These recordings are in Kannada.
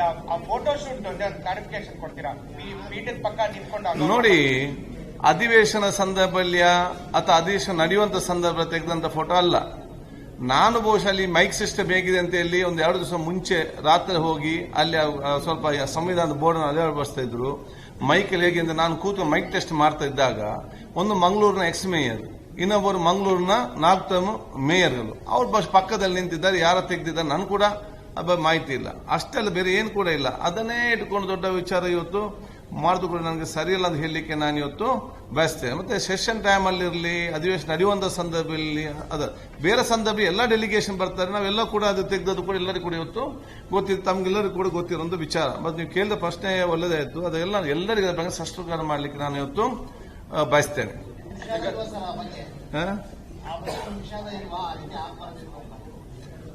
ಆ ಫೋಟೋ ಕೊಡ್ತೀರಾ? ಪಕ್ಕ ನಿಂತ್ಕೊಂಡು ನೋಡಿ, ಅಧಿವೇಶನ ಸಂದರ್ಭದಲ್ಲಿ ಅಥವಾ ಅಧಿವೇಶನ ನಡೆಯುವಂತ ಸಂದರ್ಭ ತೆಗೆದಂತ ಫೋಟೋ ಅಲ್ಲ. ನಾನು ಬಹುಶಃ ಅಲ್ಲಿ ಮೈಕ್ ಸಿಸ್ಟಮ್ ಹೇಗಿದೆ ಅಂತ ಹೇಳಿ ಒಂದು ಎರಡು ದಿವಸ ಮುಂಚೆ ರಾತ್ರಿ ಹೋಗಿ ಅಲ್ಲಿ ಸ್ವಲ್ಪ ಸಂವಿಧಾನದ ಬೋರ್ಡ್ ಅಳವಡಿಸ್ತಾ ಇದ್ರು. ಮೈಕ್ ಹೇಗೆ ಅಂತ ನಾನು ಕೂತು ಮೈಕ್ ಟೆಸ್ಟ್ ಮಾಡ್ತಾ ಇದ್ದಾಗ ಒಂದು ಮಂಗಳೂರಿನ ಎಕ್ಸ್ ಮೇಯರ್ ಇನ್ನೊಬ್ಬರು ಮಂಗಳೂರಿನ ನಾಲ್ಕು ಮೇಯರ್ಗಳು ಅವ್ರು ಬಸ್ ಪಕ್ಕದಲ್ಲಿ ನಿಂತಿದ್ದಾರೆ, ಯಾರ ತೆಗೆದಿದ್ದಾರೆ? ನಾನು ಕೂಡ ಮಾಹಿತಿ ಇಲ್ಲ. ಅಷ್ಟೆಲ್ಲ ಬೇರೆ ಏನು ಕೂಡ ಇಲ್ಲ. ಅದನ್ನೇ ಇಟ್ಕೊಂಡು ದೊಡ್ಡ ವಿಚಾರ ಇವತ್ತು. ಮಾಡಿದ್ರು ಕೂಡ ನನಗೆ ಸರಿಯಲ್ಲ ಅಂತ ಹೇಳಲಿಕ್ಕೆ ನಾನು ಇವತ್ತು ಬಯಸ್ತೇನೆ. ಮತ್ತೆ ಸೆಷನ್ ಟೈಮ್ ಅಲ್ಲಿ ಇರಲಿ ಅಧಿವೇಶನ ನಡೆಯುವಂತ ಸಂದರ್ಭದಲ್ಲಿ ಅದ ಬೇರೆ ಸಂದರ್ಭ ಎಲ್ಲ ಡೆಲಿಗೇಷನ್ ಬರ್ತಾರೆ. ನಾವೆಲ್ಲ ಕೂಡ ಅದು ತೆಗೆದದ್ದು ಕೂಡ ಎಲ್ಲರಿಗೂ ಕೂಡ ಇವತ್ತು ಗೊತ್ತಿದ್ದು ತಮಗೆಲ್ಲರಿಗೂ ಕೂಡ ಗೊತ್ತಿರೋಂಥ ವಿಚಾರ. ಮತ್ತೆ ನೀವು ಕೇಳಿದ ಪ್ರಶ್ನೆ ಒಳ್ಳೆದಾಯ್ತು ಅದೆಲ್ಲ ಎಲ್ಲರಿಗೂ ಅದ್ರ ಬಗ್ಗೆ ಸಷ್ಟುಕಾರ ಮಾಡಲಿಕ್ಕೆ ನಾನು ಇವತ್ತು ಬಯಸ್ತೇನೆ. ಹಾ?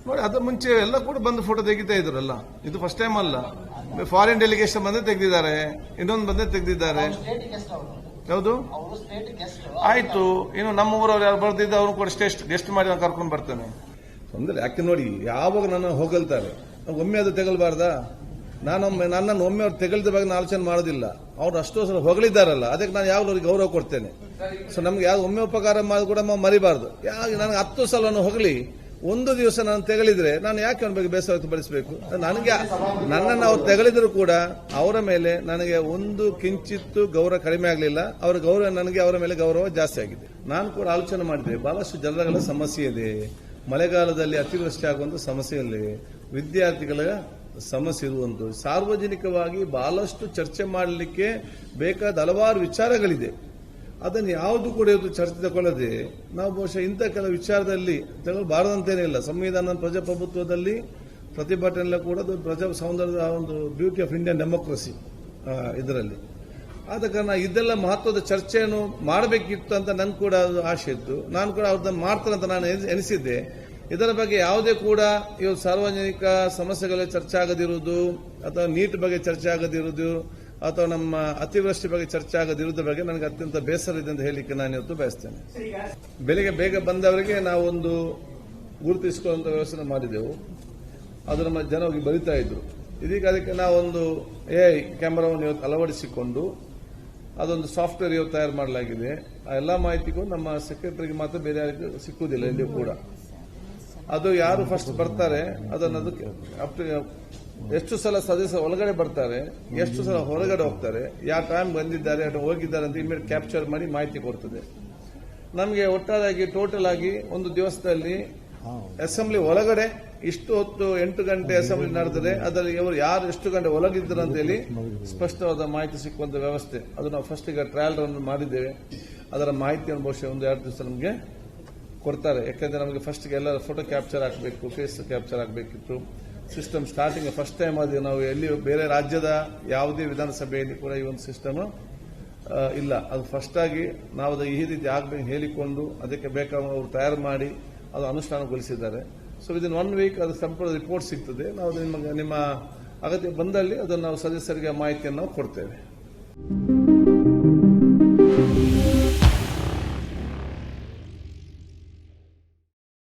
ನೋಡಿ ಅದ್ರ ಮುಂಚೆ ಎಲ್ಲ ಕೂಡ ಬಂದು ಫೋಟೋ ತೆಗಿತಾ ಇದ್ರಲ್ಲ. ಇದು ಫಸ್ಟ್ ಟೈಮ್ ಅಲ್ಲ. ಫಾರಿನ್ ಡೆಲಿಗೇಷನ್ ಬಂದೇ ತೆಗೆದಿದ್ದಾರೆ. ಇನ್ನೊಂದು ಬಂದೇ ತೆಗೆದಿದ್ದಾರೆ. ಹೌದು ಆಯ್ತು. ಇನ್ನು ನಮ್ಮ ಊರವ್ರು ಯಾರು ಬರ್ದಿದ್ದ ಅವ್ರು ಕೂಡ ಸ್ಟೇಸ್ಟ್ ಗೆಸ್ಟ್ ಮಾಡಿ ನಾನು ಕರ್ಕೊಂಡು ಬರ್ತೇನೆ. ತೊಂದರೆ ಯಾಕೆ ನೋಡಿ ಯಾವಾಗ ನನ್ನ ಹೋಗಲ್ತಾರೆ? ಒಮ್ಮೆ ಅದು ತೆಗಲ್ಬಾರ್ದಾ? ನಾನೊಮ್ಮೆ ನನ್ನನ್ನು ಒಮ್ಮೆ ಅವ್ರು ತೆಗಲ್ದ ಬಗ್ಗೆ ನಾನು ಆಲೋಚನೆ ಮಾಡೋದಿಲ್ಲ. ಅವ್ರು ಅಷ್ಟೋ ಸಲ ಹೊಗಳಿದ್ದಾರಲ್ಲ. ಅದಕ್ಕೆ ನಾನು ಯಾವಾಗಲೂ ಅವ್ರಿಗೆ ಗೌರವ ಕೊಡ್ತೇನೆ. ಸೊ ನಮ್ಗೆ ಯಾವ ಒಮ್ಮೆ ಉಪಕಾರ ಮಾಡಿ ಕೂಡ ಮರಿಬಾರ್ದು. ಯಾವ ನನಗೆ ಹತ್ತು ಸಲ ಹೊಗಳಿ ಒಂದು ದಿವಸ ನಾನು ತೆಗಳಿದ್ರೆ ನಾನು ಯಾಕೆ ಅವನ ಬಗ್ಗೆ ಬೇಸರ ವ್ಯಕ್ತಪಡಿಸಬೇಕು? ನನಗೆ ನನ್ನನ್ನು ಅವ್ರು ತೆಗಳಿದ್ರು ಕೂಡ ಅವರ ಮೇಲೆ ನನಗೆ ಒಂದು ಕಿಂಚಿತ್ತು ಗೌರವ ಕಡಿಮೆ ಆಗಲಿಲ್ಲ. ಅವರ ಗೌರವ ನನಗೆ ಅವರ ಮೇಲೆ ಗೌರವ ಜಾಸ್ತಿ ಆಗಿದೆ. ನಾನು ಕೂಡ ಆಲೋಚನೆ ಮಾಡಿದೆ, ಬಹಳಷ್ಟು ಜನಗಳ ಸಮಸ್ಯೆ ಇದೆ. ಮಳೆಗಾಲದಲ್ಲಿ ಅತಿವೃಷ್ಟಿ ಆಗುವಂತ ಸಮಸ್ಯೆ ಇದೆ. ವಿದ್ಯಾರ್ಥಿಗಳ ಸಮಸ್ಯೆ ಇರುವಂತ ಸಾರ್ವಜನಿಕವಾಗಿ ಬಹಳಷ್ಟು ಚರ್ಚೆ ಮಾಡಲಿಕ್ಕೆ ಬೇಕಾದ ಹಲವಾರು ವಿಚಾರಗಳಿದೆ. ಅದನ್ನು ಯಾವುದು ಕೂಡ ಇವತ್ತು ಚರ್ಚೆ ತಗೊಳ್ಳದೆ ನಾವು ಬಹುಶಃ ಇಂಥ ಕೆಲವು ವಿಚಾರದಲ್ಲಿ ತಗೊಳ್ಬಾರದಂತೇನೇ ಇಲ್ಲ. ಸಂವಿಧಾನ ಪ್ರಜಾಪ್ರಭುತ್ವದಲ್ಲಿ ಪ್ರತಿಭಟನೆಲ್ಲ ಕೂಡ ಪ್ರಜಾ ಸೌಂದರ್ಯದ ಒಂದು ಬ್ಯೂಟಿ ಆಫ್ ಇಂಡಿಯನ್ ಡೆಮೋಕ್ರಸಿ ಇದರಲ್ಲಿ. ಆದ ಕಾರಣ ಇದೆಲ್ಲ ಮಹತ್ವದ ಚರ್ಚೆಯನ್ನು ಮಾಡಬೇಕಿತ್ತು ಅಂತ ನಂಗೆ ಕೂಡ ಅದು ಆಸೆ ಇತ್ತು. ನಾನು ಕೂಡ ಅವ್ರದ್ದನ್ನು ಮಾಡ್ತಾರೆ ಅಂತ ನಾನು ಎನಿಸ್- ಎನಿಸಿದ್ದೆ. ಇದರ ಬಗ್ಗೆ ಯಾವುದೇ ಕೂಡ ಇವತ್ತು ಸಾರ್ವಜನಿಕ ಸಮಸ್ಯೆಗಳ ಚರ್ಚೆ ಆಗದಿರುವುದು ಅಥವಾ ನೀಟ್ ಬಗ್ಗೆ ಚರ್ಚೆ ಆಗದಿರುವುದು ಅಥವಾ ನಮ್ಮ ಅತಿವೃಷ್ಟಿ ಬಗ್ಗೆ ಚರ್ಚೆ ಆಗದಿರುವುದ್ರ ಬಗ್ಗೆ ನನಗೆ ಅತ್ಯಂತ ಬೇಸರ ಇದೆ ಅಂತ ಹೇಳಿಕ್ಕೆ ನಾನು ಇವತ್ತು ಬಯಸ್ತೇನೆ. ಬೆಳಿಗ್ಗೆ ಬೇಗ ಬಂದವರಿಗೆ ನಾವು ಒಂದು ಗುರುತಿಸಿಕೊಳ್ಳುವಂತ ವ್ಯವಸ್ಥೆ ಮಾಡಿದೆವು. ಅದು ನಮ್ಮ ಜನ ಹೋಗಿ ಬರಿತಾ ಇದ್ರು. ಇದೀಗ ಅದಕ್ಕೆ ನಾವೊಂದು ಎ ಐ ಕ್ಯಾಮರಾವನ್ನು ಇವತ್ತು ಅಳವಡಿಸಿಕೊಂಡು ಅದೊಂದು ಸಾಫ್ಟ್ವೇರ್ ಇವತ್ತು ತಯಾರು ಮಾಡಲಾಗಿದೆ. ಆ ಎಲ್ಲ ಮಾಹಿತಿಗೂ ನಮ್ಮ ಸೆಕ್ರೆಟರಿಗೆ ಮಾತ್ರ ಬೇರೆ ಯಾರಿಗೂ ಸಿಕ್ಕುವುದಿಲ್ಲ, ಎಲ್ಲಿಯೂ ಕೂಡ. ಅದು ಯಾರು ಫಸ್ಟ್ ಬರ್ತಾರೆ, ಅದನ್ನು ಅದಕ್ಕೆ ಎಷ್ಟು ಸಲ ಸದಸ್ಯ ಒಳಗಡೆ ಬರ್ತಾರೆ, ಎಷ್ಟು ಸಲ ಹೊರಗಡೆ ಹೋಗ್ತಾರೆ, ಯಾವ ಟೈಮ್ ಬಂದಿದ್ದಾರೆ ಅಥವಾ ಹೋಗಿದ್ದಾರೆ ಅಂತ ಇಮೇಲೆ ಕ್ಯಾಪ್ಚರ್ ಮಾಡಿ ಮಾಹಿತಿ ಕೊಡ್ತದೆ. ನಮಗೆ ಒಟ್ಟಾರಾಗಿ ಟೋಟಲ್ ಆಗಿ ಒಂದು ದಿವಸದಲ್ಲಿ ಅಸೆಂಬ್ಲಿ ಒಳಗಡೆ ಇಷ್ಟು ಹೊತ್ತು ಎಂಟು ಗಂಟೆ ಅಸೆಂಬ್ಲಿ ನಡೆದರೆ ಅದರಲ್ಲಿ ಇವರು ಯಾರು ಎಷ್ಟು ಗಂಟೆ ಒಳಗಿದ್ರು ಅಂತ ಹೇಳಿ ಸ್ಪಷ್ಟವಾದ ಮಾಹಿತಿ ಸಿಕ್ಕುವಂಥ ವ್ಯವಸ್ಥೆ. ಅದು ನಾವು ಫಸ್ಟ್ ಈಗ ಟ್ರಯಲ್ ರನ್ ಮಾಡಿದ್ದೇವೆ. ಅದರ ಮಾಹಿತಿಯನ್ನು ಬಹುಶಃ ಒಂದು ಎರಡು ದಿವಸ ನಮಗೆ ಕೊಡ್ತಾರೆ. ಯಾಕಂದ್ರೆ ನಮಗೆ ಫಸ್ಟ್ಗೆ ಎಲ್ಲ ಫೋಟೋ ಕ್ಯಾಪ್ಚರ್ ಆಗಬೇಕು ಫೇಸ್ ಕ್ಯಾಪ್ಚರ್ ಆಗಬೇಕಿತ್ತು ಸಿಸ್ಟಮ್ ಸ್ಟಾರ್ಟಿಂಗ್ ಫಸ್ಟ್ ಟೈಮ್ ಅದು ನಾವು ಎಲ್ಲಿ ಬೇರೆ ರಾಜ್ಯದ ಯಾವುದೇ ವಿಧಾನಸಭೆಯಲ್ಲಿ ಕೂಡ ಈ ಒಂದು ಸಿಸ್ಟಮ್ ಇಲ್ಲ. ಅದು ಫಸ್ಟ್ ಆಗಿ ನಾವು ಅದು ಈ ರೀತಿ ಆಗಬೇಕು ಹೇಳಿಕೊಂಡು ಅದಕ್ಕೆ ಬೇಕಾದ ಅವರು ತಯಾರು ಮಾಡಿ ಅದು ಅನುಷ್ಠಾನಗೊಳಿಸಿದ್ದಾರೆ. ಸೊ ವಿದಿನ್ ಒನ್ ವೀಕ್ ಅದು ಸಂಪೂರ್ಣ ರಿಪೋರ್ಟ್ ಸಿಗ್ತದೆ. ನಾವು ನಿಮ್ಮ ನಿಮ್ಮ ಅಗತ್ಯ ಬಂದಲ್ಲಿ ಅದನ್ನು ನಾವು ಸದಸ್ಯರಿಗೆ ಮಾಹಿತಿಯನ್ನು ನಾವು ಕೊಡ್ತೇವೆ.